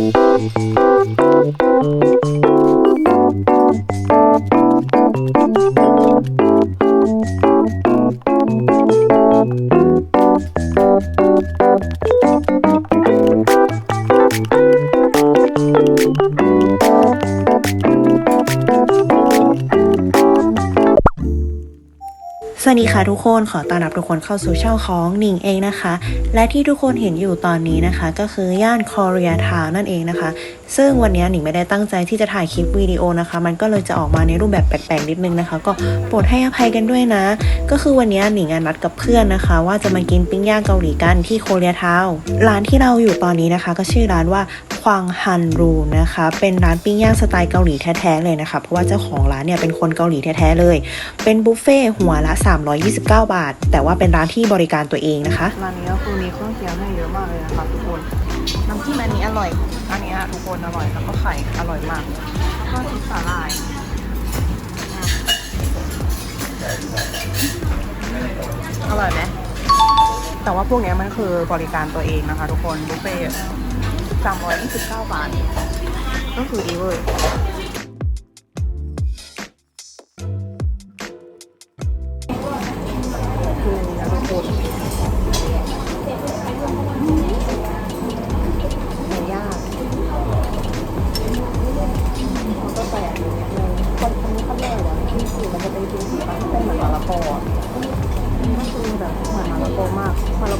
Thank you. สวัสดีค่ะทุกคนขอต้อนรับทุกคนเข้าสู่ช่องของหนิงเองนะคะ และที่ทุกคนเห็นอยู่ตอนนี้นะคะ ก็คือย่านคอเรียทาวนั่นเองนะคะ ซึ่งวันนี้หนิงไม่ได้ตั้งใจที่จะถ่ายคลิปวิดีโอนะคะ มันก็เลยจะออกมาในรูปแบบแปลกๆนิดนึงนะคะ ก็โปรดให้อภัยกันด้วยนะ ก็คือวันนี้หนิงอะนัดกับเพื่อนนะคะ ว่าจะมากินปิ้งย่างเกาหลีกันที่โคเรียทาวร้านที่เราอยู่ตอนนี้นะคะ ก็ชื่อร้านว่าควางฮันรูนะคะ เป็นร้านปิ้งย่างสไตล์เกาหลีแท้ๆเลยนะคะ เพราะว่าเจ้าของร้านเนี่ยเป็นคนเกาหลีแท้ๆเลย เป็นบุฟเฟ่ต์หัวละ329 บาท แต่ว่าเป็นร้านที่บริการตัวเองนะคะ ร้านนี้ก็คือมีเครื่องเคียงให้เยอะมากเลยนะคะทุกคน น้ำจิ้มอันนี้อร่อย อันนี้ทุกคนอร่อย แล้วก็ไข่อร่อยมากก็ชิสาลายอร่อยไหมแต่ว่าพวกนี้มันคือบริการตัวเองนะคะ ทุกคนบุฟเฟ่สามร้อยยี่สิบเก้าบาท ก็คือดีเวอร์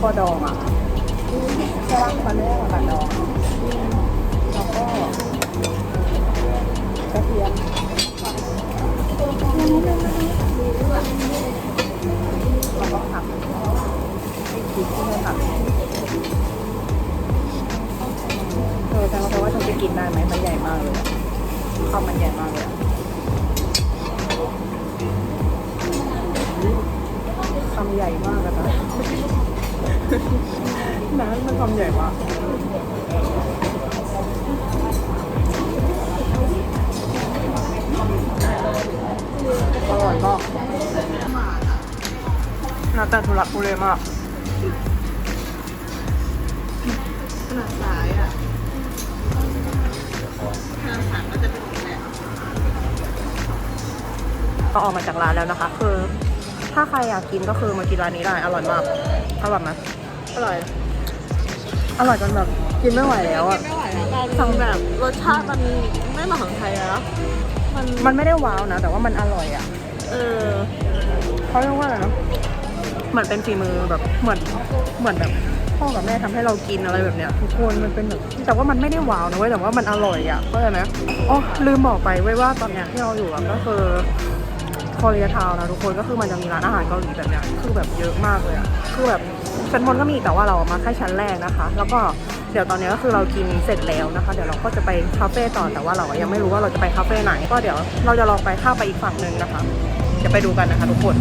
มากมะละกอดองอะใช่ไหมเขาเรียกว่าดองแล้วก็กระเทียมแล้วก็ผักคิดที่ไม่ผักเออแต่ว่าว่าฉันจะกินได้ไหมมันใหญ่มากเลยอะข้าวมันใหญ่มากเลยอะคำใหญ่มากอะนะ น้ำมันคำใหญ่มากอร่อยมากน่าแต่ทุลักทุเลมากขนาดซ้ายอะทางสันก็จะเป็นอย่างนี้ก็ออกมาจากร้านแล้วนะคะ คือ ถ้าใครอยากกินก็คือมากินร้านนี้ได้ อร่อยมาก อร่อยไหมอร่อย อร่อยจนแบบกินไม่ไหวแล้วอะไม่ไหวแล้วกันฟังแบบรสชาติมันไม่เหมาะของไทยแล้ว มันมันไม่ได้ว้าวนะ แต่ว่ามันอร่อยอะเออเขาเรียกว่าอะไรนะเหมือนเป็นฝีมือแบบเหมือนเหมือนแบบพ่อกับแม่ทำให้เรากินอะไรแบบเนี้ยทุกคนมันเป็นแบบแต่ว่ามันไม่ได้ว้าวนะเว้ยแต่ว่ามันอร่อยอะเข้าใจไหมอ๋อลืมบอกไปเว้ยว่าตอนเนี้ยที่เราอยู่อะก็คือ คอเรียทาวนะทุกคนก็คือมันจะมีร้านอาหารเกาหลีแบบเนี้ยคือแบบเยอะมากเลยอะคือแบบชั้นบนก็มีแต่ว่าเรามาแค่ชั้นแรกนะคะ แล้วก็เดี๋ยวตอนนี้ก็คือเรากินเสร็จแล้วนะคะ เดี๋ยวเราก็จะไปคาเฟ่ต่อแต่ว่าเรายังไม่รู้ว่าเราจะไปคาเฟ่ไหน ก็เดี๋ยวเราจะลองไปข้าไปอีกฝั่งหนึ่งนะคะ จะไปดูกันนะคะทุกคน